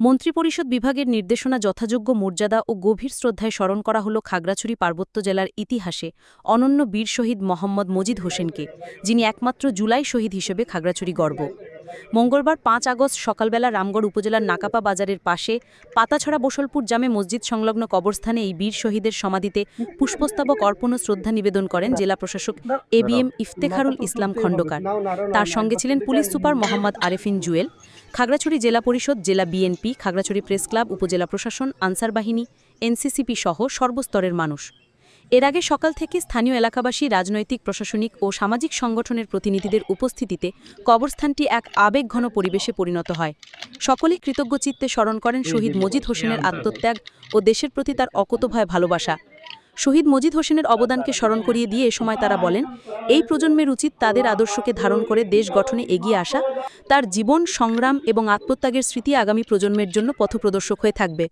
মন্ত্রিপরিষদ বিভাগের নির্দেশনা যথাযোগ্য মর্যাদা ও গভীর শ্রদ্ধায় স্মরণ করা হল খাগড়াছড়ি পার্বত্য জেলার ইতিহাসে অনন্য বীর শহীদ মোহাম্মদ মজিদ হোসেনকে, যিনি একমাত্র জুলাই শহীদ হিসেবে খাগড়াছড়ি গর্ব। মঙ্গলবার পাঁচ আগস্ট সকালবেলা রামগড় উপজেলার নাকাপা বাজারের পাশে পাতাছড়া বসলপুর জামে মসজিদ সংলগ্ন কবরস্থানে এই বীর শহীদের সমাধিতে পুষ্পস্তবক অর্পণ ও শ্রদ্ধা নিবেদন করেন জেলা প্রশাসক A B M Iftekharul Islam Khandakar. তার সঙ্গে ছিলেন পুলিশ সুপার মোহাম্মদ আরেফিন জুয়েল খাগড়াছড়ি জেলা পরিষদ জেলা বিএনপি খাগড়াছড়ি প্রেস ক্লাব উপজেলা প্রশাসন আনসার বাহিনী এনসিসিপি সহ সর্বস্তরের মানুষ। এর আগে সকাল থেকে স্থানীয় এলাকাবাসী রাজনৈতিক প্রশাসনিক ও সামাজিক সংগঠনের প্রতিনিধিদের উপস্থিতিতে কবরস্থানটি এক আবেগঘন পরিবেশে পরিণত হয়। সকলেই কৃতজ্ঞ চিত্তে স্মরণ করেন শহীদ মজিদ হোসেনের আত্মত্যাগ ও দেশের প্রতি তার অকতভয় ভালোবাসা। শহীদ মজিদ হোসেনের অবদানকে স্মরণ করিয়ে দিয়ে এ সময় তারা বলেন এই প্রজন্মের উচিত তাদের আদর্শকে ধারণ করে দেশ গঠনে এগিয়ে আসা। তার জীবন সংগ্রাম এবং আত্মত্যাগের স্মৃতি আগামী প্রজন্মের জন্য পথপ্রদর্শক হয়ে থাকবে।